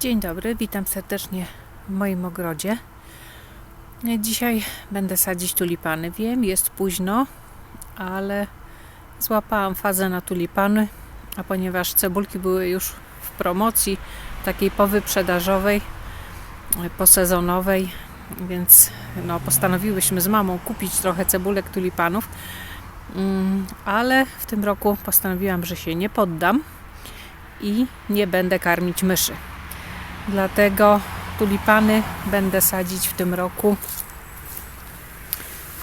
Dzień dobry, witam serdecznie w moim ogrodzie. Dzisiaj będę sadzić tulipany. Wiem, jest późno, ale złapałam fazę na tulipany, a ponieważ cebulki były już w promocji, takiej powyprzedażowej, posezonowej, więc no, postanowiłyśmy z mamą kupić trochę cebulek tulipanów, Mm, ale w tym roku postanowiłam, że się nie poddam i nie będę karmić myszy. Dlatego tulipany będę sadzić w tym roku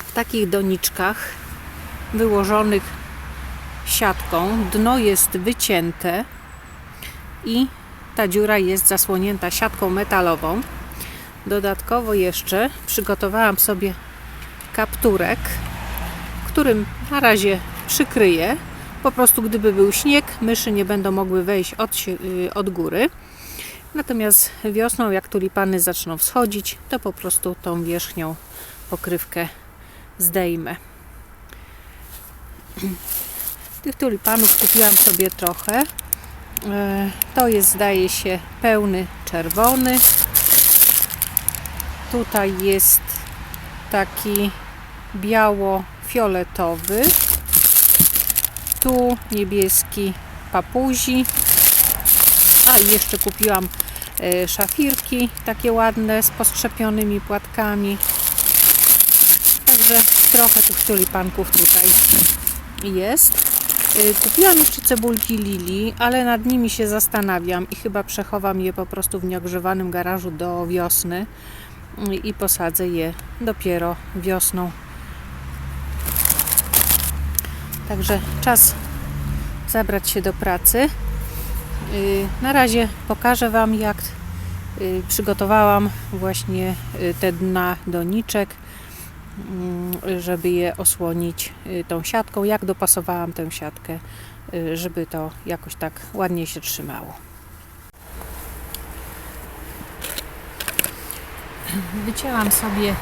w takich doniczkach wyłożonych siatką. Dno jest wycięte i ta dziura jest zasłonięta siatką metalową. Dodatkowo jeszcze przygotowałam sobie kapturek, którym na razie przykryję. Po prostu gdyby był śnieg, myszy nie będą mogły wejść od, y, od góry. Natomiast wiosną, jak tulipany zaczną wschodzić, to po prostu tą wierzchnią pokrywkę zdejmę. Tych tulipanów kupiłam sobie trochę. E, To jest, zdaje się, pełny czerwony. Tutaj jest taki biało-fioletowy. Tu niebieski papuzi. A i jeszcze kupiłam szafirki takie ładne z postrzepionymi płatkami. Także trochę tych tulipanków tutaj jest. E, Kupiłam jeszcze cebulki lili, ale nad nimi się zastanawiam i chyba przechowam je po prostu w nieogrzewanym garażu do wiosny i- i posadzę je dopiero wiosną. Także czas zabrać się do pracy. Y, Na razie pokażę Wam, jak y, przygotowałam właśnie y, te dna doniczek, mm, żeby je osłonić tą siatką, jak dopasowałam tę siatkę, żeby to jakoś tak ładnie się trzymało. Wycięłam sobie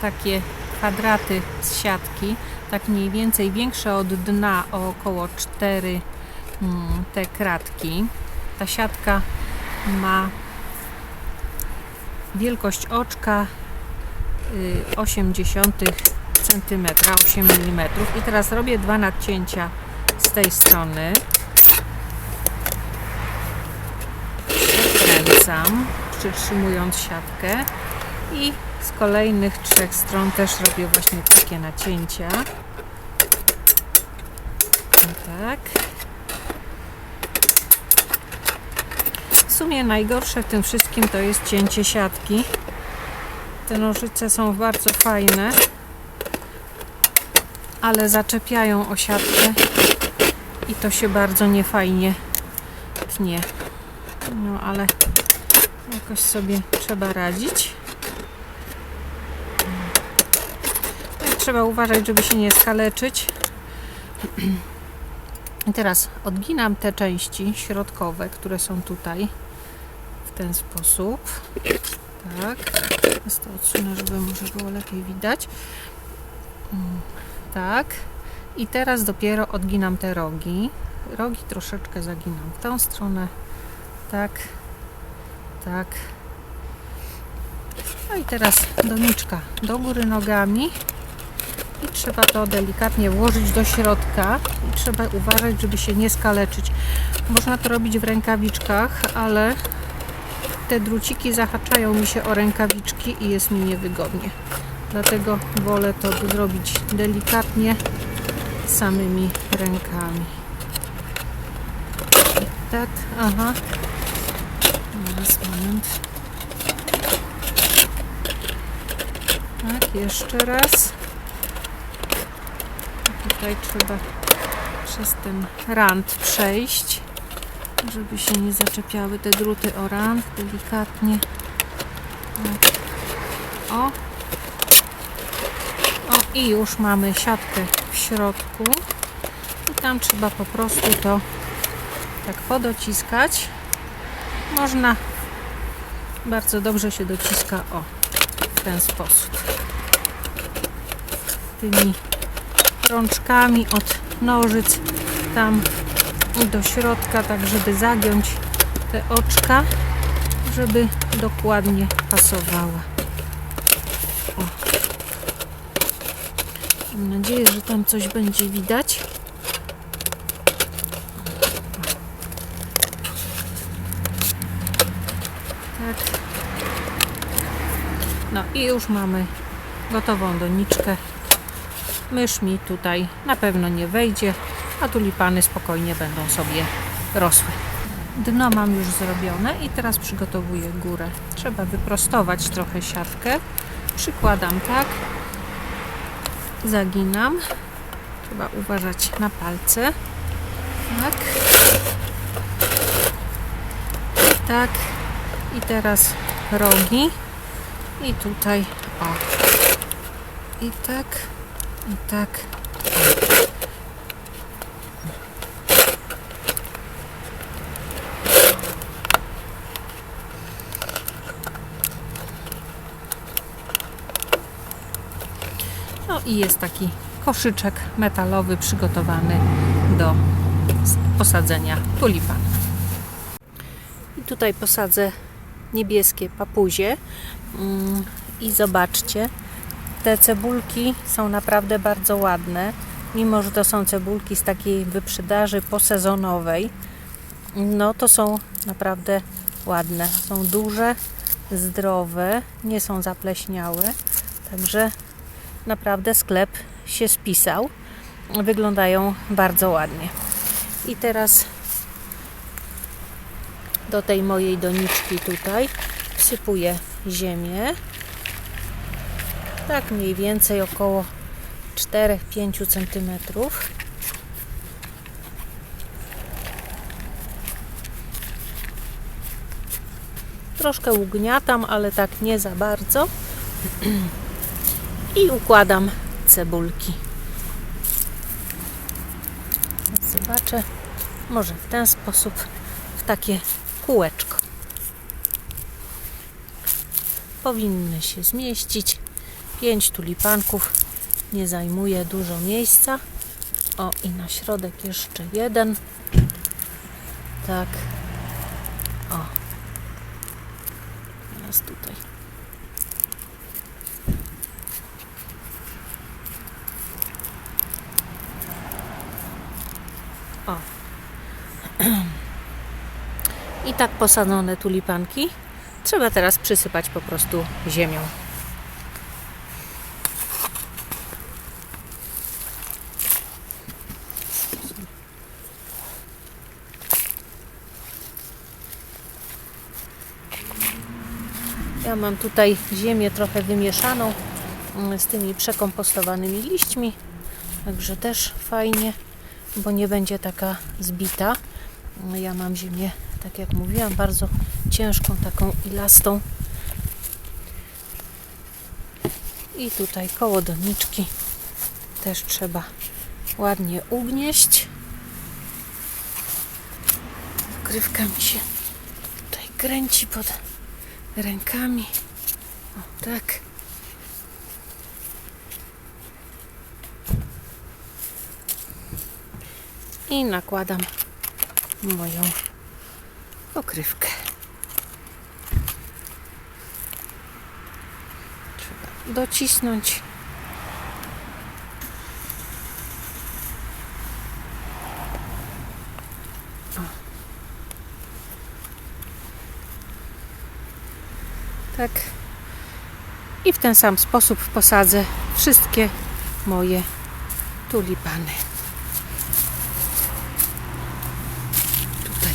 takie kwadraty z siatki, tak mniej więcej większe od dna o około 4 mm, te kratki. Ta siatka ma wielkość oczka y, 80 cm, 8 mm. I teraz robię dwa nadcięcia z tej strony. Przekręcam, przytrzymując siatkę i z kolejnych trzech stron też robię właśnie takie nacięcia. Tak. W sumie najgorsze w tym wszystkim to jest cięcie siatki. Te nożyce są bardzo fajne, ale zaczepiają o siatkę i to się bardzo niefajnie tnie. No ale jakoś sobie trzeba radzić. Tak, Trzeba uważać, żeby się nie skaleczyć. I teraz odginam te części środkowe, które są tutaj ten sposób. Tak. To odsunę, żeby może było lepiej widać. Mm, Tak. I teraz dopiero odginam te rogi. Rogi troszeczkę zaginam w tą stronę. Tak. Tak. No i teraz doniczka do góry nogami i trzeba to delikatnie włożyć do środka i trzeba uważać, żeby się nie skaleczyć. Można to robić w rękawiczkach, ale te druciki zahaczają mi się o rękawiczki i jest mi niewygodnie. Dlatego wolę to zrobić delikatnie samymi rękami. Tak, aha. Teraz moment. Tak, jeszcze raz. Tutaj trzeba przez ten rand przejść, żeby się nie zaczepiały te druty o rand, delikatnie. O. O i już mamy siatkę w środku. I tam trzeba po prostu to tak podociskać. Można bardzo dobrze się dociska o w ten sposób. Tymi rączkami od nożyc tam do środka, tak żeby zagiąć te oczka. żeby dokładnie pasowała. O. Mam nadzieję, że tam coś będzie widać. Tak. No i już mamy gotową doniczkę. Mysz mi tutaj na pewno nie wejdzie, a tulipany spokojnie będą sobie rosły. Dno mam już zrobione i teraz przygotowuję górę. Trzeba wyprostować trochę siatkę. Przykładam tak. Zaginam. Trzeba uważać na palce. Tak. Tak. I teraz rogi. I tutaj o. I tak. I tak. I jest taki koszyczek metalowy przygotowany do posadzenia tulipanów. I tutaj posadzę niebieskie papuzie. Mm, I zobaczcie, te cebulki są naprawdę bardzo ładne. Mimo, że to są cebulki z takiej wyprzedaży posezonowej, no to są naprawdę ładne. Są duże, zdrowe, nie są zapleśniałe. Także naprawdę sklep się spisał. Wyglądają bardzo ładnie. I teraz do tej mojej doniczki tutaj wsypuję ziemię. Tak mniej więcej około 4-5 cm. Troszkę ugniatam, ale tak nie za bardzo. I układam cebulki. Zobaczę, może w ten sposób, w takie kółeczko. Powinny się zmieścić. Pięć tulipanków nie zajmuje dużo miejsca. O, i na środek jeszcze jeden. Tak. O. Teraz tutaj. O. I tak posadzone tulipanki trzeba teraz przysypać po prostu ziemią. Ja mam tutaj ziemię trochę wymieszaną mm, z tymi przekompostowanymi liśćmi, także też fajnie, bo nie będzie taka zbita. Ja mam ziemię, tak jak mówiłam, bardzo ciężką, taką ilastą. I tutaj koło doniczki też trzeba ładnie ugnieść. Krywka mi się tutaj kręci pod rękami. O tak. I nakładam moją pokrywkę. Trzeba docisnąć. Tak. I w ten sam sposób posadzę wszystkie moje tulipany. Tutaj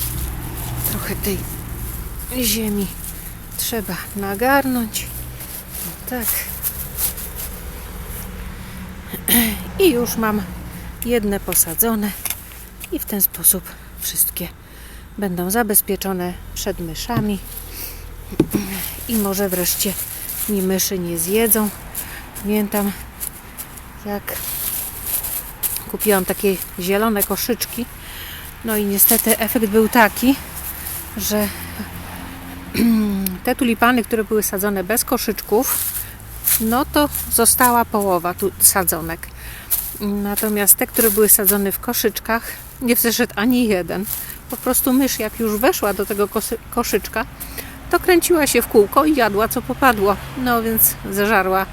trochę tej ziemi trzeba nagarnąć. O, tak. I już mam jedne posadzone i w ten sposób wszystkie będą zabezpieczone przed myszami i może wreszcie mi myszy nie zjedzą. Pamiętam jak kupiłam takie zielone koszyczki no i niestety efekt był taki, że te tulipany, które były sadzone bez koszyczków, no to została połowa tu sadzonek. Natomiast te, które były sadzone w koszyczkach, nie zeszedł ani jeden. Po prostu mysz, jak już weszła do tego koszyczka, to kręciła się w kółko i jadła co popadło. No więc zażarła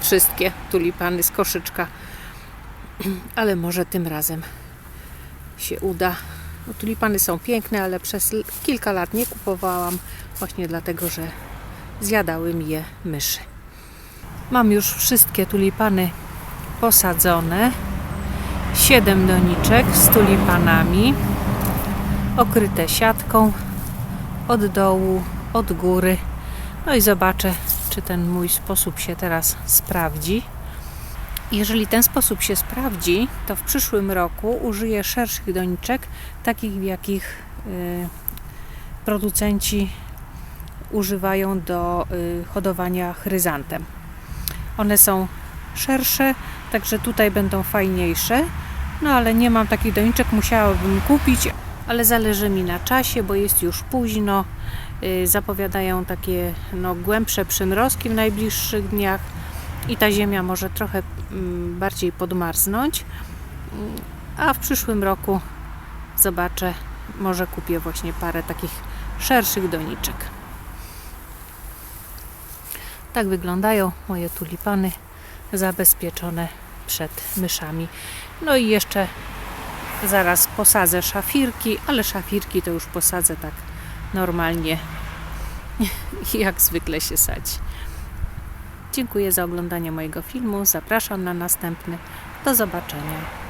wszystkie tulipany z koszyczka. Ale może tym razem się uda. Tulipany są piękne, ale przez kilka lat nie kupowałam właśnie dlatego, że zjadały mi je myszy. Mam już wszystkie tulipany posadzone. Siedem doniczek z tulipanami, okryte siatką od dołu, od góry. No i zobaczę, czy ten mój sposób się teraz sprawdzi. Jeżeli ten sposób się sprawdzi, to w przyszłym roku użyję szerszych doniczek, takich jakich y, producenci używają do y, hodowania chryzantem. One są szersze, także tutaj będą fajniejsze. No ale nie mam takich doniczek, musiałabym kupić, ale zależy mi na czasie, bo jest już późno. Y, Zapowiadają takie no, głębsze przymrozki w najbliższych dniach i ta ziemia może trochę mm, bardziej podmarznąć. A w przyszłym roku zobaczę, może kupię właśnie parę takich szerszych doniczek. Tak wyglądają moje tulipany zabezpieczone przed myszami. No i jeszcze zaraz posadzę szafirki, ale szafirki to już posadzę tak normalnie, jak zwykle się sadzi. Dziękuję za oglądanie mojego filmu. Zapraszam na następny. Do zobaczenia.